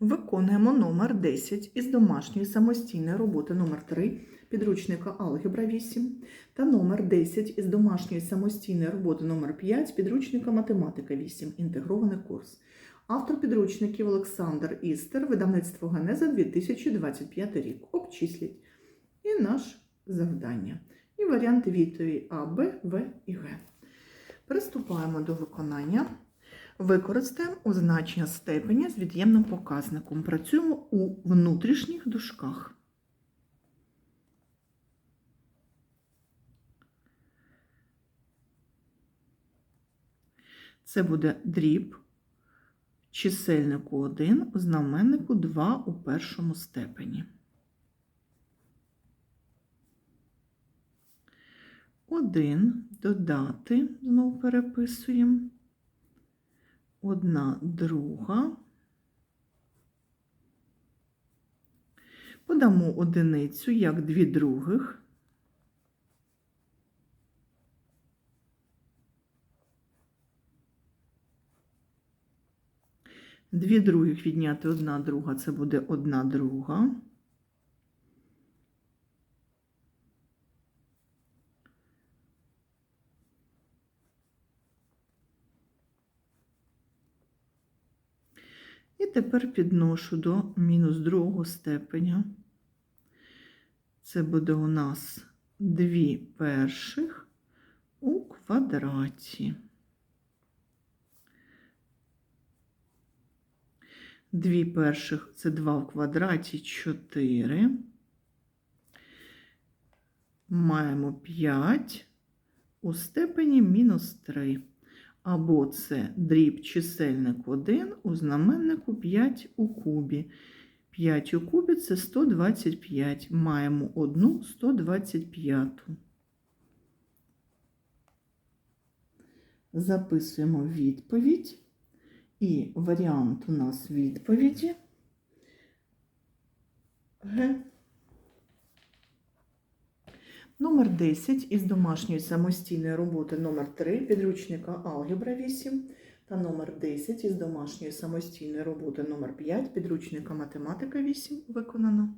Виконуємо номер 10 із домашньої самостійної роботи номер 3 підручника Алгебра 8 та номер 10 із домашньої самостійної роботи номер 5 підручника Математика 8. Інтегрований курс. Автор підручників Олександр Істер, видавництво Генеза 2025 рік. Обчисліть. І наш завдання. І варіанти відповіді А, Б, В і Г. Приступаємо до виконання. Використаємо означення степеня з від'ємним показником. Працюємо у внутрішніх дужках. Це буде дріб чисельнику 1 у знаменнику 2 у першому степені. Один додати, знову переписуємо одна друга. Подамо одиницю як дві других. Дві других відняти одна друга це буде одна друга. І тепер підношу до мінус другого степеня. Це буде у нас дві перших у квадраті. Дві перших це 2 в квадраті 4. Маємо 5 у степені мінус 3 або це дріб чисельник 1 у знаменнику 5 у кубі. 5 у кубі це 125. Маємо одну 125. Записуємо відповідь. І варіант у нас відповіді Г. Номер 10 із домашньої самостійної роботи. Номер 3 підручника Алгебра 8 та номер 10 із домашньої самостійної роботи. Номер 5 підручника Математика 8 виконано.